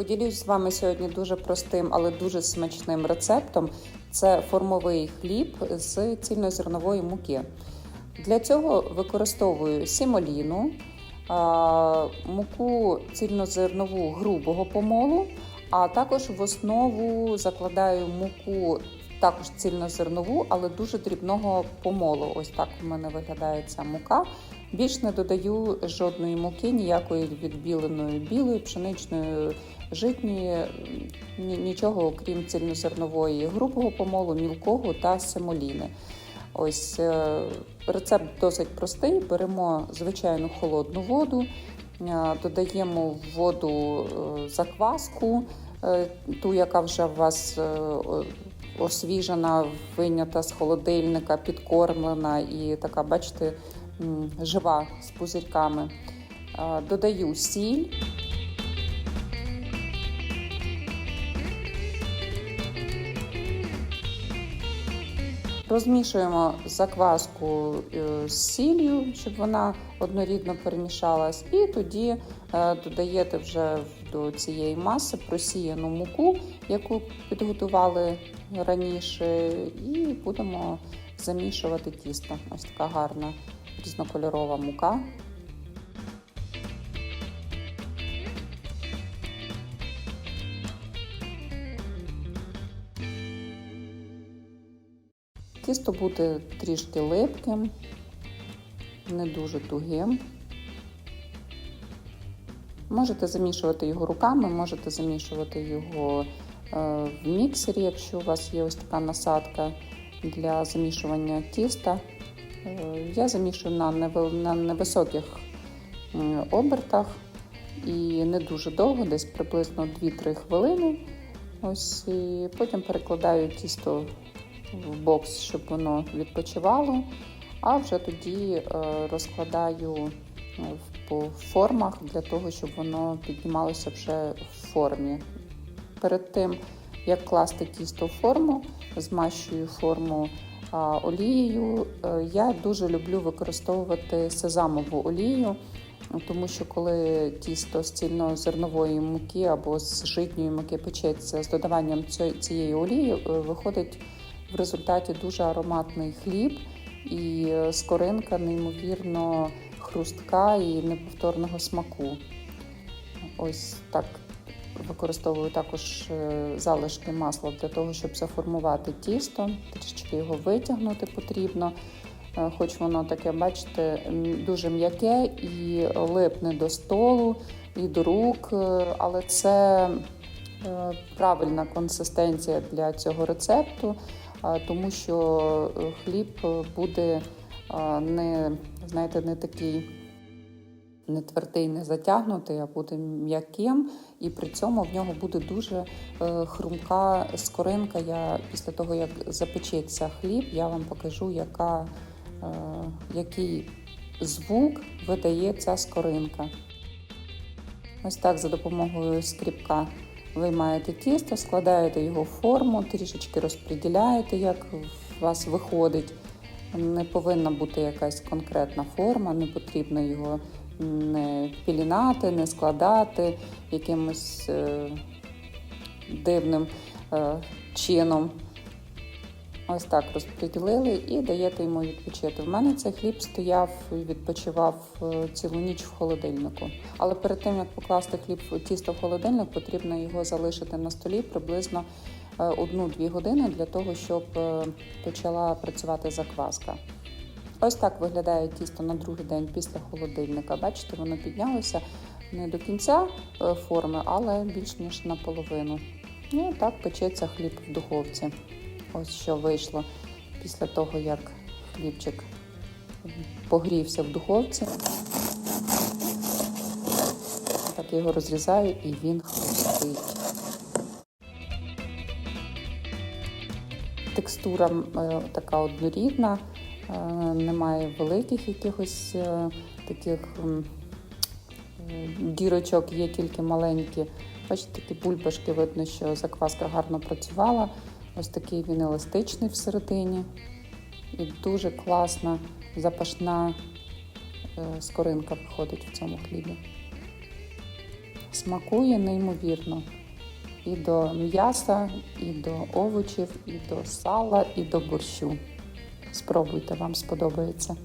Поділюсь з вами сьогодні дуже простим, але дуже смачним рецептом. Це формовий хліб з цільнозернової муки. Для цього використовую сімоліну, муку цільнозернову грубого помолу, а також в основу закладаю муку також цільнозернову, але дуже дрібного помолу. Ось так у мене виглядає ця мука. Більш не додаю жодної муки, ніякої відбіленої білої, пшеничної, житньої, нічого окрім цільнозернової, грубого помолу, мілкого та семоліни. Ось е, рецепт досить простий. Беремо звичайну холодну воду, е, додаємо в воду е, закваску, ту, яка вже у вас освіжена, вийнята з холодильника, підкормлена і така, бачите, жива з пузирьками. Е, Додаю сіль. Розмішуємо закваску е, з сіллю, щоб вона однорідно перемішалась, і тоді е, додаєте вже до цієї маси просіяну муку, яку підготували раніше, і будемо замішувати тісто. Ось така гарна різнокольорова мука. Тісто буде трішки липким, не дуже тугим. Можете замішувати його руками, можете замішувати його е, в міксері, якщо у вас є ось така насадка для замішування тіста. Е, Я замішую на невисоких обертах і не дуже довго, десь приблизно 2-3 хвилини. Ось і потім перекладаю тісто в бокс, щоб воно відпочивало. А вже тоді е, розкладаю е, по формах для того, щоб воно піднімалося вже в формі. Перед тим, як класти тісто в форму, змащую форму олією. Е, Я дуже люблю використовувати сезамову олію, тому що коли тісто з цільнозернової муки або з житньої муки печеться з додаванням цієї олії, е, виходить в результаті дуже ароматний хліб і е, скоринка неймовірно хрустка і неповторного смаку. Ось так використовую також е, залишки масла для того, щоб заформувати тісто, трішечки його витягнути потрібно. Е, Хоч воно таке, бачите, дуже м'яке і липне до столу і до рук, е, але це правильна консистенція для цього рецепту, тому що хліб буде не, знаєте, не такий не твердий, не затягнутий, а буде м'яким, і при цьому в нього буде дуже е, хрумка скоринка. Я після того, як запечеться хліб, я вам покажу, яка, е, який звук видає ця скоринка. Ось так за допомогою скріпка виймаєте тісто, складаєте його в форму, трішечки розподіляєте, як у вас виходить. Не повинна бути якась конкретна форма, не потрібно його не пілінати, не складати якимось е, дивним е, чином. Ось так розподілили і даєте йому відпочити. В мене цей хліб стояв і відпочивав е, цілу ніч в холодильнику. Але перед тим як покласти хліб тісто в холодильник, потрібно його залишити на столі приблизно е, одну-дві години для того, щоб почала працювати закваска. Ось так виглядає тісто на другий день після холодильника. Бачите, воно піднялося не до кінця е, форми, але більш ніж наполовину. Ну, так печеться хліб в духовці. Ось що вийшло після того, як хлібчик погрівся в духовці. Так його розрізаю і він хрустить. Текстура е, така однорідна, немає великих якихось е, таких е, дірочок, є тільки маленькі. Бачите, такі бульбашки, видно, що закваска гарно працювала. Ось такий він еластичний всередині. І дуже класна запашна е, скоринка виходить в цьому хлібі. Смакує неймовірно. І до м'яса, і до овочів, і до сала, і до борщу. Спробуйте, вам сподобається.